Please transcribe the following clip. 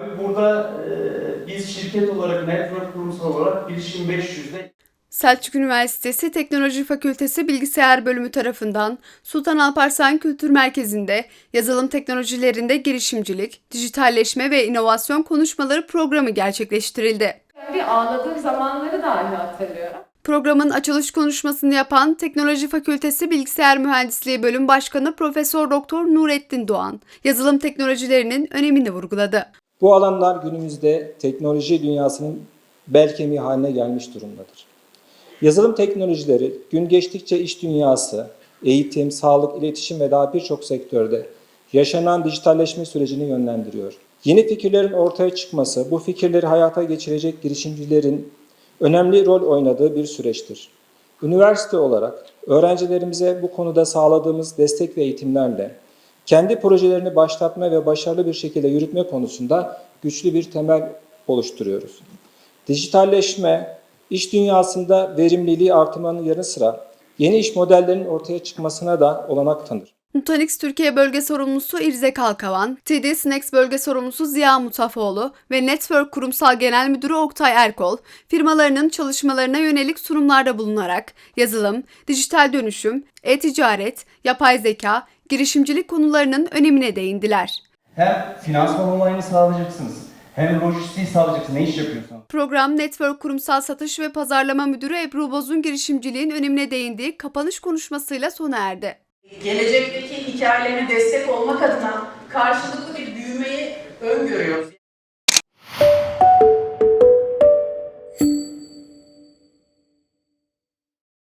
Tabii burada e, biz şirket olarak, network kurumsal olarak Bilişim 500'de Selçuk Üniversitesi Teknoloji Fakültesi Bilgisayar Bölümü tarafından Sultan Alparslan Kültür Merkezi'nde yazılım teknolojilerinde girişimcilik, dijitalleşme ve inovasyon konuşmaları programı gerçekleştirildi. Bir ağladığım zamanları dahi hatırlıyorum. Programın açılış konuşmasını yapan Teknoloji Fakültesi Bilgisayar Mühendisliği Bölüm Başkanı Profesör Doktor Nurettin Doğan, yazılım teknolojilerinin önemini vurguladı. Bu alanlar günümüzde teknoloji dünyasının bel kemiği haline gelmiş durumdadır. Yazılım teknolojileri gün geçtikçe iş dünyası, eğitim, sağlık, iletişim ve daha birçok sektörde yaşanan dijitalleşme sürecini yönlendiriyor. Yeni fikirlerin ortaya çıkması, bu fikirleri hayata geçirecek girişimcilerin önemli rol oynadığı bir süreçtir. Üniversite olarak öğrencilerimize bu konuda sağladığımız destek ve eğitimlerle kendi projelerini başlatma ve başarılı bir şekilde yürütme konusunda güçlü bir temel oluşturuyoruz. Dijitalleşme, iş dünyasında verimliliği artırmanın yanı sıra yeni iş modellerinin ortaya çıkmasına da olanak tanır. Nutanix Türkiye Bölge Sorumlusu İrze Kalkavan, TD Snacks Bölge Sorumlusu Ziya Mutafoğlu ve Network Kurumsal Genel Müdürü Oktay Erkol, firmalarının çalışmalarına yönelik sunumlarda bulunarak yazılım, dijital dönüşüm, e-ticaret, yapay zeka, girişimcilik konularının önemine değindiler. hem finansman onayını sağlayacaksınız, hem lojistiği sağlayacaksınız. Ne iş yapıyorsanız. Program Network Kurumsal Satış ve Pazarlama Müdürü Ebru Boz'un girişimciliğin önemine değindiği kapanış konuşmasıyla sona erdi. Gelecekteki hikayelerine destek olmak adına karşılıklı bir büyümeyi öngörüyoruz.